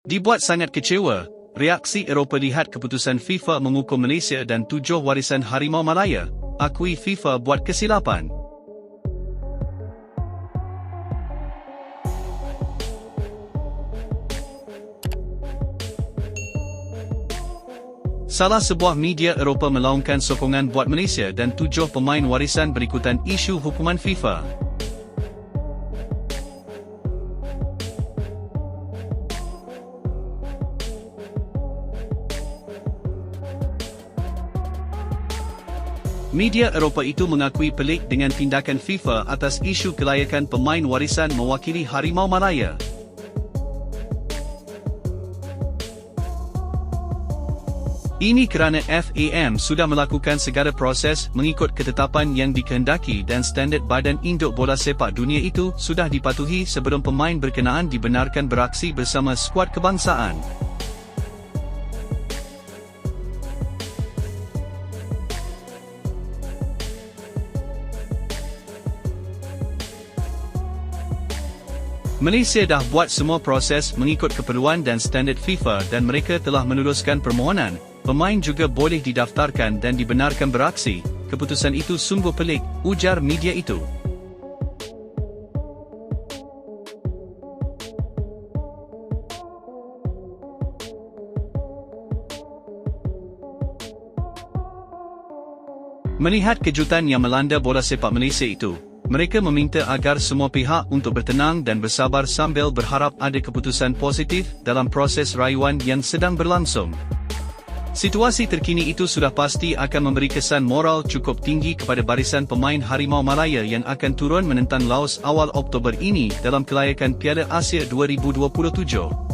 Dibuat sangat kecewa, reaksi Eropah lihat keputusan FIFA mengukur Malaysia dan tujuh warisan Harimau Malaya, akui FIFA buat kesilapan. Salah sebuah media Eropah melaungkan sokongan buat Malaysia dan tujuh pemain warisan berikutan isu hukuman FIFA. Media Eropah itu mengakui pelik dengan tindakan FIFA atas isu kelayakan pemain warisan mewakili Harimau Malaya. Ini kerana FAM sudah melakukan segala proses mengikut ketetapan yang dikehendaki dan standard Badan Induk Bola Sepak Dunia itu sudah dipatuhi sebelum pemain berkenaan dibenarkan beraksi bersama skuad kebangsaan. Malaysia dah buat semua proses mengikut keperluan dan standard FIFA dan mereka telah meneruskan permohonan. Pemain juga boleh didaftarkan dan dibenarkan beraksi. Keputusan itu sungguh pelik, ujar media itu. Melihat kejutan yang melanda bola sepak Malaysia itu, mereka meminta agar semua pihak untuk bertenang dan bersabar sambil berharap ada keputusan positif dalam proses rayuan yang sedang berlangsung. Situasi terkini itu sudah pasti akan memberi kesan moral cukup tinggi kepada barisan pemain Harimau Malaya yang akan turun menentang Laos awal Oktober ini dalam kelayakan Piala Asia 2027.